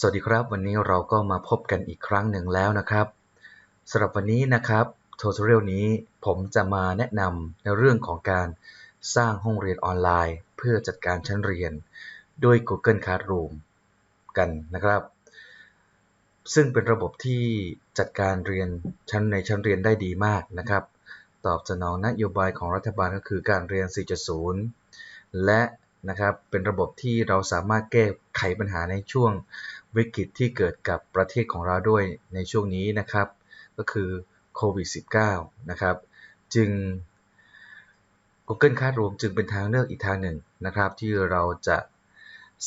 สวัสดีครับ วันนี้เราก็มาพบกันอีกครั้งหนึ่งแล้วนะครับสำหรับวันนี้นะครับท u ตเรียลนี้ผมจะมาแนะนำในเรื่องของการสร้างห้องเรียนออนไลน์ เพื่อจัดการชั้นเรียนด้วย Google Classroom กันนะครับ ซึ่งเป็นระบบที่จัดการเรียนชั้นในชั้นเรียนได้ดีมากนะครับ ตอบสนองนโยบายของรัฐบาลก็คือการเรียน 4.0 และ นะครับ เป็นระบบที่เราสามารถแก้ไขปัญหาในช่วงวิกฤตที่เกิดกับประเทศของเราด้วยในช่วงนี้นะครับ ก็คือโควิด -19 นะครับ จึง Google Classroom จึงเป็นทางเลือกอีกทางหนึ่งนะครับ ที่เราจะ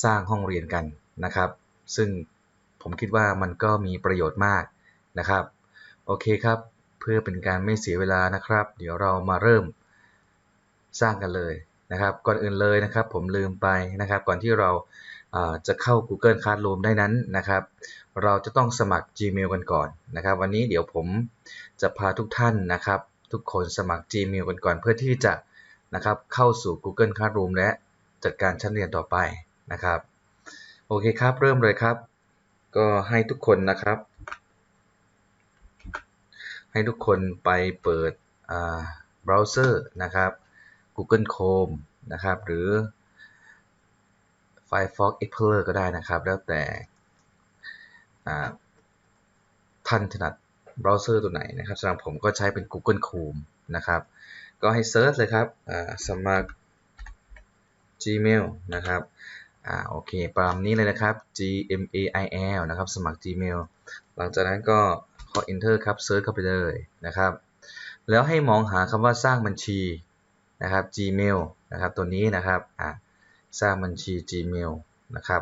สร้างห้องเรียนกันนะครับ ซึ่งผมคิดว่ามันก็มีประโยชน์มากนะครับ โอเคครับ เพื่อเป็นการไม่เสียเวลานะครับ เดี๋ยวเรามาเริ่มสร้างกันเลย นะครับ ก่อนอื่นเลยนะครับ ผมลืมไปนะครับ ก่อนที่เราจะเข้า Google Classroom ได้นั้นนะครับ เราจะต้องสมัคร Gmail กันก่อนนะครับ วันนี้เดี๋ยวผมจะพาทุกท่านนะครับ ทุกคนสมัคร Gmail กันก่อน เพื่อที่จะนะครับเข้าสู่ Google Classroom และจัดการชั้นเรียนต่อไปนะครับ โอเคครับ เริ่มเลยครับ ก็ให้ทุกคนนะครับ ให้ทุกคนไปเปิดเบราว์เซอร์นะครับ Google Chrome นะครับ หรือ Firefox Explorer ก็ได้นะครับ แล้วแต่ท่านถนัดเบราว์เซอร์ตัวไหนนะครับสำหรับผมก็ใช้เป็น Google Chrome นะครับ ก็ให้เซิร์ชเลยครับสมัคร Gmail นะครับอ่าโอเคประมาณนี้เลยนะครับ Gmail นะครับ สมัคร Gmail หลังจากนั้นก็ขอ enter ครับ เซิร์ชเข้าไปเลยนะครับ แล้วให้มองหาคำว่าสร้างบัญชี นะครับ Gmail นะครับตัวนี้นะครับสร้างบัญชี Gmail นะครับ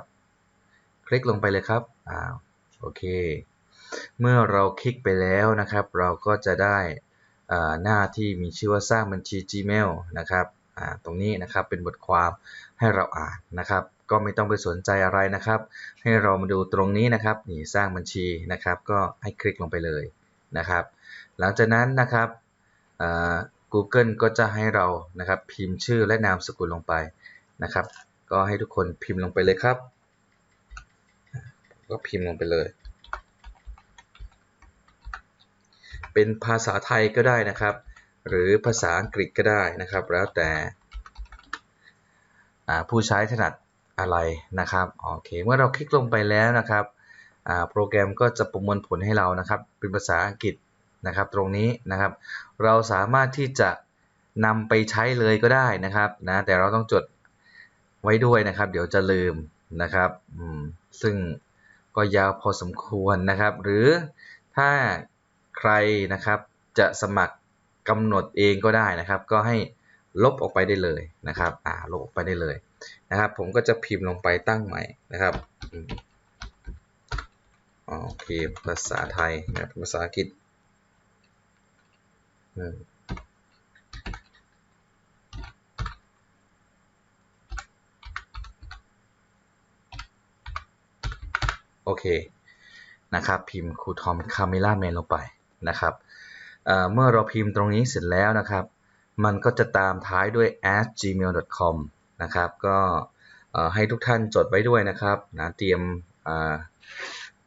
คลิกลงไปเลยครับอ่าโอเค เมื่อเราคลิกไปแล้วนะครับ เราก็จะได้หน้าที่มีชื่อว่าสร้างบัญชี Gmail นะครับตรงนี้นะครับเป็นบทความให้เราอ่านนะครับ ก็ไม่ต้องไปสนใจอะไรนะครับ ให้เรามาดูตรงนี้นะครับนี่สร้างบัญชีนะครับ ก็ให้คลิกลงไปเลยนะครับ หลังจากนั้นนะครับ Google ก็จะให้เรานะครับพิมพ์ชื่อและนามสกุลลงไปนะครับ ก็ให้ทุกคนพิมพ์ลงไปเลยครับ ก็พิมพ์ลงไปเลย เป็นภาษาไทยก็ได้นะครับ หรือภาษาอังกฤษก็ได้นะครับ แล้วแต่ผู้ใช้ถนัดอะไรนะครับโอเคเมื่อเราคลิกลงไปแล้วนะครับโปรแกรมก็จะประมวลผลให้เรานะครับ เป็นภาษาอังกฤษ นะครับ ตรงนี้นะครับ เราสามารถที่จะนำไปใช้เลยก็ได้นะครับนะแต่เราต้องจดไว้ด้วยนะครับ เดี๋ยวจะลืมนะครับซึ่งก็ยาวพอสมควรนะครับ หรือถ้าใครนะครับจะสมัครกำหนดเองก็ได้นะครับ ก็ให้ลบออกไปได้เลยนะครับอ่าลบออกไปได้เลยนะครับ ผมก็จะพิมพ์ลงไปตั้งใหม่นะครับโอเคภาษาไทยนะภาษาอังกฤษ โอเค นะครับ พิมพ์ครูทอมคาเมล่าแมนลงไปนะครับเมื่อเราพิมพ์ตรงนี้เสร็จแล้วนะครับ มันก็จะตามท้ายด้วย at gmail.com นะครับ ก็ให้ทุกท่านจดไว้ด้วยนะครับนะเตรียม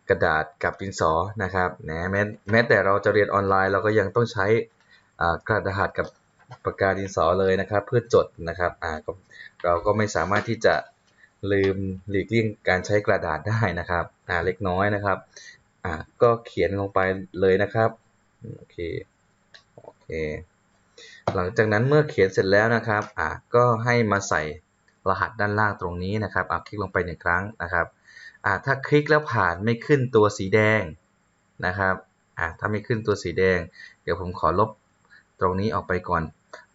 กระดาษกับดินสอนะครับนะแม้แม้แต่เราจะเรียนออนไลน์เราก็ยังต้องใช้ กระดาษกับปากกาดินสอเลยนะครับเพื่อจดนะครับเราก็ไม่สามารถที่จะลืมหลีกเลี่ยงการใช้กระดาษได้นะครับเล็กน้อยนะครับก็เขียนลงไปเลยนะครับโอเคโอเคหลังจากนั้นเมื่อเขียนเสร็จแล้วนะครับก็ให้มาใส่รหัสด้านล่างตรงนี้นะครับอะคลิกลงไปหนึ่งครั้งนะครับถ้าคลิกแล้วผ่านไม่ขึ้นตัวสีแดงนะครับถ้าไม่ขึ้นตัวสีแดง เดี๋ยวผมขอลบ ตรงนี้ออกไปก่อน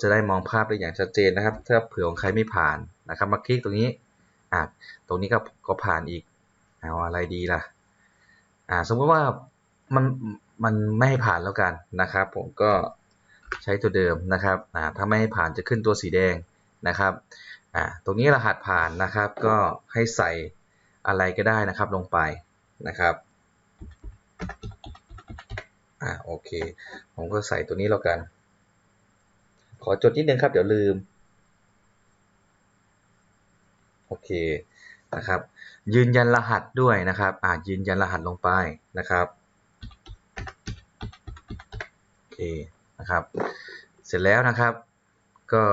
จะได้มองภาพได้อย่างชัดเจนนะครับ ถ้าเผื่อของใครไม่ผ่านนะครับ มาคลิกตรงนี้อะตรงนี้ก็ก็ผ่านอีกเอาอะไรดีล่ะอ่าสมมติว่ามันมันไม่ให้ผ่านแล้วกันนะครับ ผมก็ใช้ตัวเดิมนะครับอ่าถ้าไม่ให้ผ่านจะขึ้นตัวสีแดงนะครับอ่าตรงนี้รหัสผ่านนะครับ ก็ให้ใส่อะไรก็ได้นะครับลงไปนะครับอ่าโอเค ผมก็ใส่ตัวนี้แล้วกัน ขอจดนิดนึงครับ เดี๋ยวลืม โอเคนะครับ ยืนยันรหัสด้วยนะครับ อ่ายืนยันรหัสลงไปนะครับโอเคนะครับ เสร็จแล้วนะครับ ก็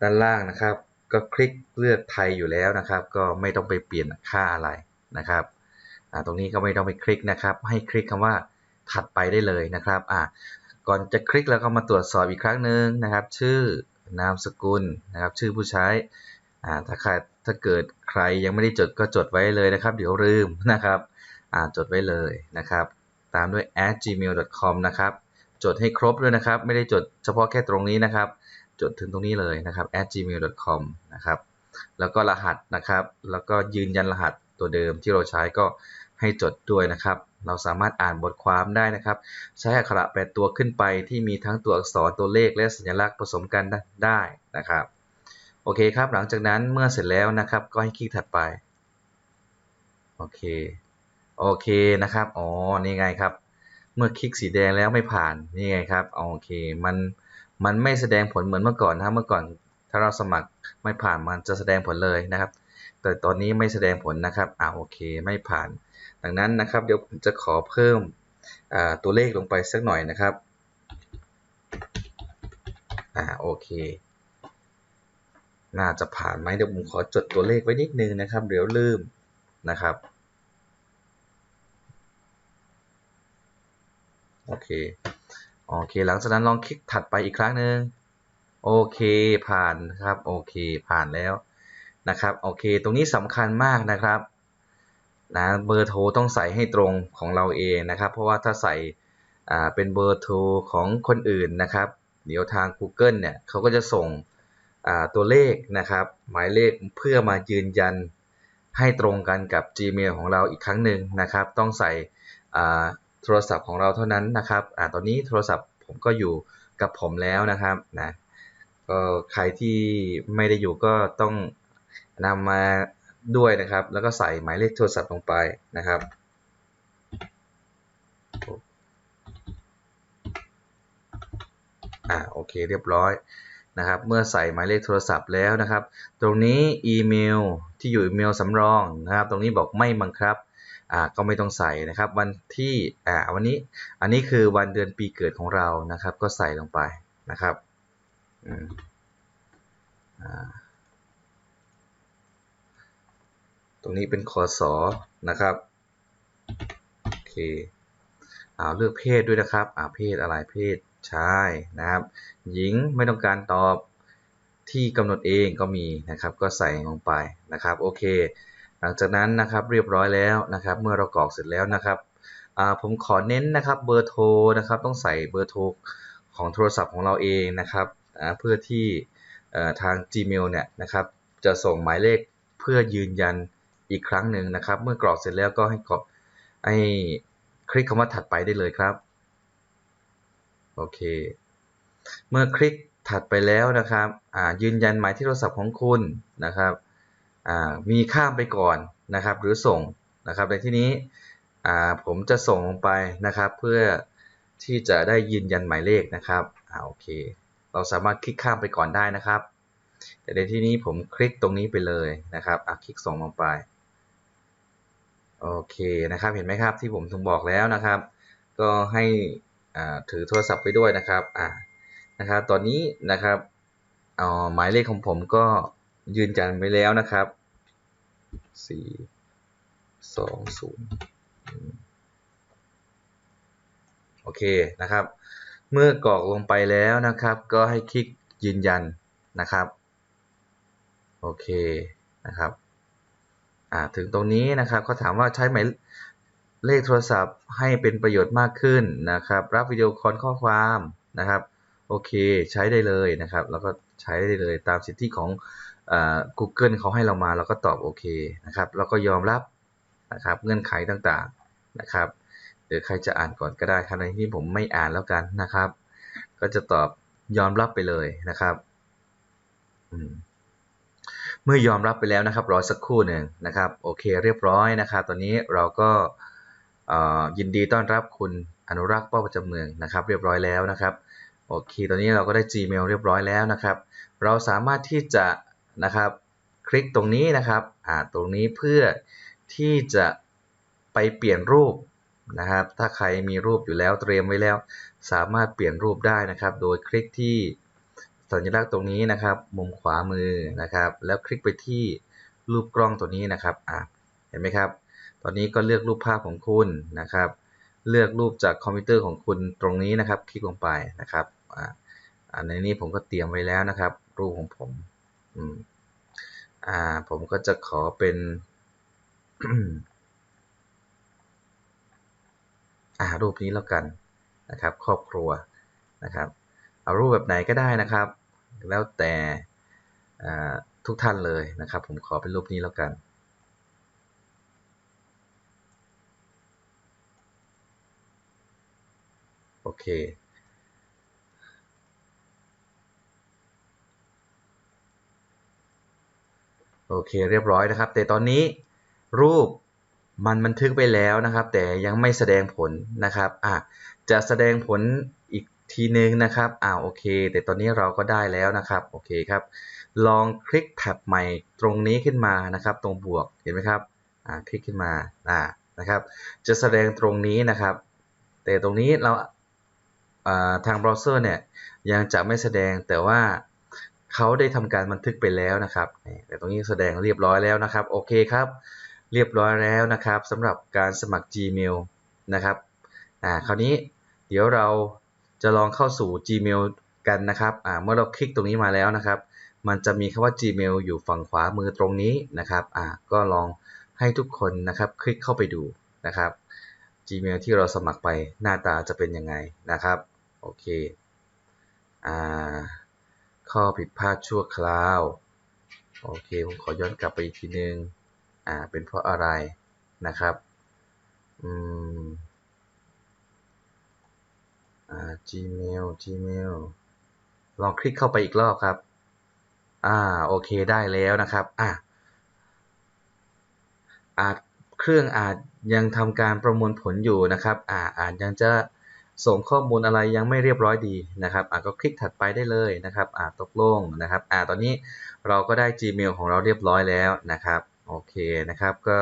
ด้านล่างนะครับ ก็คลิกเลือกไทยอยู่แล้วนะครับ ก็ไม่ต้องไปเปลี่ยนค่าอะไรนะครับอ่าตรงนี้ก็ไม่ต้องไปคลิกนะครับ ให้คลิกคำว่าถัดไปได้เลยนะครับ อ่า ก่อนจะคลิกแล้วก็มาตรวจสอบอีกครั้งหนึ่งนะครับ ชื่อนามสกุลนะครับ ชื่อผู้ใช้อ่าถ้าใครถ้าเกิดใครยังไม่ได้จดก็จดไว้เลยนะครับ เดี๋ยวลืมนะครับอ่าจดไว้เลยนะครับ ตามด้วย at gmail.com นะครับ จดให้ครบด้วยนะครับ ไม่ได้จดเฉพาะแค่ตรงนี้นะครับ จดถึงตรงนี้เลยนะครับ at gmail.com นะครับ แล้วก็รหัสนะครับ แล้วก็ยืนยันรหัสตัวเดิมที่เราใช้ก็ ให้จดด้วยนะครับ เราสามารถอ่านบทความได้นะครับ ใช้อักขระแปดตัวขึ้นไปที่มีทั้งตัวอักษรตัวเลขและสัญลักษณ์ผสมกันได้นะครับ โอเคครับ หลังจากนั้นเมื่อเสร็จแล้วนะครับ ก็ให้คลิกถัดไป โอเค โอเคนะครับ อ๋อ นี่ไงครับ เมื่อคลิกสีแดงแล้วไม่ผ่าน นี่ไงครับ โอเค มัน มันไม่แสดงผลเหมือนเมื่อก่อนนะเมื่อก่อน ถ้าเราสมัครไม่ผ่านมันจะแสดงผลเลยนะครับ แต่ตอนนี้ไม่แสดงผลนะครับอ่าโอเคไม่ผ่าน ดังนั้นนะครับเดี๋ยวผมจะขอเพิ่มตัวเลขลงไปสักหน่อยนะครับอ่าโอเค น่าจะผ่านไหมเดี๋ยวผมขอจดตัวเลขไว้นิดนึงนะครับ เดี๋ยวลืมนะครับโอเค โอเค หลังจากนั้นลองคลิกถัดไปอีกครั้งหนึ่งโอเค ผ่านครับ โอเค ผ่านแล้ว นะครับ โอเค ตรงนี้สำคัญมากนะครับนะเบอร์โทรต้องใส่ให้ตรงของเราเองนะครับ เพราะว่าถ้าใส่อ่าเป็นเบอร์โทรของคนอื่นนะครับ เดี๋ยวทาง Google เนี่ยเขาก็จะส่งตัวเลขนะครับ หมายเลขเพื่อมายืนยันให้ตรงกันกับ Gmail ของเราอีกครั้งหนึ่งนะครับ ต้องใส่โทรศัพท์ของเราเท่านั้นนะครับอตอนนี้โทรศัพท์ผมก็อยู่กับผมแล้วนะครับนะก็ใครที่ไม่ได้อยู่ก็ต้อง นำมาด้วยนะครับ แล้วก็ใส่หมายเลขโทรศัพท์ลงไปนะครับ อ่าโอเคเรียบร้อยนะครับ เมื่อใส่หมายเลขโทรศัพท์แล้วนะครับ ตรงนี้อีเมลที่อยู่อีเมลสำรองนะครับ ตรงนี้บอกไม่บังคับอ่าก็ไม่ต้องใส่นะครับ วันที่อ่าวันนี้อันนี้คือวันเดือนปีเกิดของเรานะครับ ก็ใส่ลงไปนะครับ อืมอ่า ตรงนี้เป็นคอสอนะครับโอเคเอาเลือกเพศด้วยนะครับอ่าเพศอะไรเพศชายนะครับ หญิงไม่ต้องการตอบที่กำหนดเองก็มีนะครับ ก็ใส่ลงไปนะครับโอเค หลังจากนั้นนะครับเรียบร้อยแล้วนะครับ เมื่อเรากรอกเสร็จแล้วนะครับผมขอเน้นนะครับเบอร์โทรนะครับ ต้องใส่เบอร์โทรของโทรศัพท์ของเราเองนะครับเพื่อที่ทาง Gmail เนี่ยนะครับ จะส่งหมายเลขเพื่อยืนยัน อีกครั้งหนึ่งนะครับ เมื่อกรอกเสร็จแล้วก็ให้กดให้คลิกคำว่าถัดไปได้เลยครับโอเค เมื่อคลิกถัดไปแล้วนะครับยืนยันหมายที่โทรศัพท์ของคุณนะครับมีข้ามไปก่อนนะครับ หรือส่งนะครับในที่นี้ผมจะส่งลงไปนะครับ เพื่อที่จะได้ยืนยันหมายเลขนะครับโอเค เราสามารถคลิกข้ามไปก่อนได้นะครับ แต่ในที่นี้ผมคลิกตรงนี้ไปเลยนะครับคลิกส่งลงไป โอเคนะครับเห็นไหมครับที่ผมถึงบอกแล้วนะครับ ก็ให้ถือโทรศัพท์ไปด้วยนะครับอ่านะครับตอนนี้นะครับเอหมายเลขของผมก็ยืนยันไปแล้วนะครับสี่สองศูนย์โอเคนะครับ เมื่อกรอกลงไปแล้วนะครับ ก็ให้คลิกยืนยันนะครับ โอเคนะครับ ถึงตรงนี้นะครับเขาถามว่าใช้หมายเลขโทรศัพท์ให้เป็นประโยชน์มากขึ้นนะครับ รับวิดีโอคอลข้อความนะครับ โอเคใช้ได้เลยนะครับ แล้วก็ใช้ได้เลยตามสิทธิของ Google เขาให้เรามาเราก็ตอบโอเคนะครับ แล้วก็ยอมรับนะครับเงื่อนไขต่างๆนะครับหรือใครจะอ่านก่อนก็ได้ครับในที่ผมไม่อ่านแล้วกันนะครับ ก็จะตอบยอมรับไปเลยนะครับ เมื่อยอมรับไปแล้วนะครับรอสักครู่หนึ่งนะครับโอเคเรียบร้อยนะครับตอนนี้เราก็ยินดีต้อนรับคุณอนุรักษ์ป้าประจำเมืองนะครับ เรียบร้อยแล้วนะครับโอเคตอนนี้เราก็ได้ Gmail เรียบร้อยแล้วนะครับ เราสามารถที่จะนะครับคลิกตรงนี้นะครับอ่าตรงนี้เพื่อที่จะไปเปลี่ยนรูปนะครับ ถ้าใครมีรูปอยู่แล้วเตรียมไว้แล้ว สามารถเปลี่ยนรูปได้นะครับ โดยคลิกที่ สัญลักษณ์ตรงนี้นะครับ มุมขวามือนะครับ แล้วคลิกไปที่รูปกล้องตัวนี้นะครับอะเห็นไหมครับ ตอนนี้ก็เลือกรูปภาพของคุณนะครับ เลือกรูปจากคอมพิวเตอร์ของคุณตรงนี้นะครับ คลิกลงไปนะครับอ่าอันนี้ผมก็เตรียมไว้แล้วนะครับ รูปของผมอืมอ่าผมก็จะขอเป็นอ่ารูปนี้แล้วกันนะครับ ครอบครัวนะครับ เอารูปแบบไหนก็ได้นะครับ แล้วแต่ทุกท่านเลยนะครับ ผมขอเป็นรูปนี้แล้วกัน โอเคโอเคเรียบร้อยนะครับ แต่ตอนนี้รูปมันบันทึกไปแล้วนะครับ แต่ยังไม่แสดงผลนะครับอะจะแสดงผลอีก ทีนึงนะครับอ่าโอเค แต่ตอนนี้เราก็ได้แล้วนะครับโอเคครับ ลองคลิกแท็บใหม่ตรงนี้ขึ้นมานะครับ ตรงบวกเห็นไหมครับอ่าคลิกขึ้นมาอ่านะครับ จะแสดงตรงนี้นะครับ แต่ตรงนี้เราอ่าทางเบราว์เซอร์เนี่ยยังจะไม่แสดงแต่ว่าเขาได้ทำการบันทึกไปแล้วนะครับ แต่ตรงนี้แสดงเรียบร้อยแล้วนะครับโอเคครับเรียบร้อยแล้วนะครับสำหรับการสมัคร Gmail นะครับอ่าคราวนี้เดี๋ยวเรา จะลองเข้าสู่ Gmail กันนะครับอ่าเมื่อเราคลิกตรงนี้มาแล้วนะครับ มันจะมีคำว่า Gmail อยู่ฝั่งขวามือตรงนี้นะครับอ่าก็ลองให้ทุกคนนะครับคลิกเข้าไปดูนะครับ Gmail ที่เราสมัครไปหน้าตาจะเป็นยังไงนะครับโอเคอ่าข้อผิดพลาดชั่วคราวโอเคผมขอย้อนกลับไปอีกทีนึงอ่าเป็นเพราะอะไรนะครับอืม Gmail Gmail ลองคลิกเข้าไปอีกรอบครับ อ่า โอเคได้แล้วนะครับ อะอาจเครื่องอาจยังทำการประมวลผลอยู่นะครับ อ่าอาจยังจะส่งข้อมูลอะไรยังไม่เรียบร้อยดีนะครับอ่าก็คลิกถัดไปได้เลยนะครับ อ่าตกลงนะครับ อ่าตอนนี้เราก็ได้ Gmail ของเราเรียบร้อยแล้วนะครับ โอเคนะครับ ก็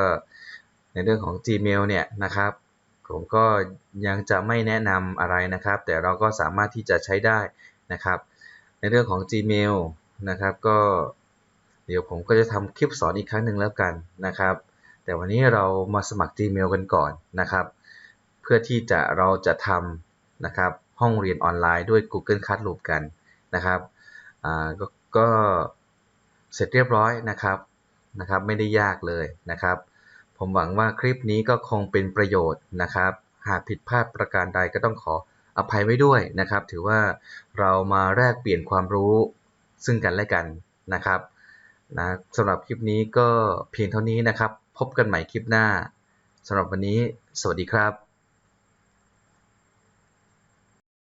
ในเรื่องของ Gmail เนี่ยนะครับ ผมก็ยังจะไม่แนะนำอะไรนะครับ แต่เราก็สามารถที่จะใช้ได้นะครับ ในเรื่องของ Gmail นะครับก็เดี๋ยวผมก็จะทำคลิปสอนอีกครั้งหนึ่งแล้วกันนะครับ แต่วันนี้เรามาสมัคร Gmail กันก่อนนะครับ เพื่อที่จะเราจะทำนะครับห้องเรียนออนไลน์ด้วย Google Classroom กันนะครับอ่าก็ก็เสร็จเรียบร้อยนะครับนะครับ ไม่ได้ยากเลยนะครับ ผมหวังว่าคลิปนี้ก็คงเป็นประโยชน์นะครับ หากผิดพลาดประการใดก็ต้องขออภัยไว้ด้วยนะครับ ถือว่าเรามาแลกเปลี่ยนความรู้ซึ่งกันและกันนะครับนะสำหรับคลิปนี้ก็เพียงเท่านี้นะครับ พบกันใหม่คลิปหน้าสำหรับวันนี้ สวัสดีครับ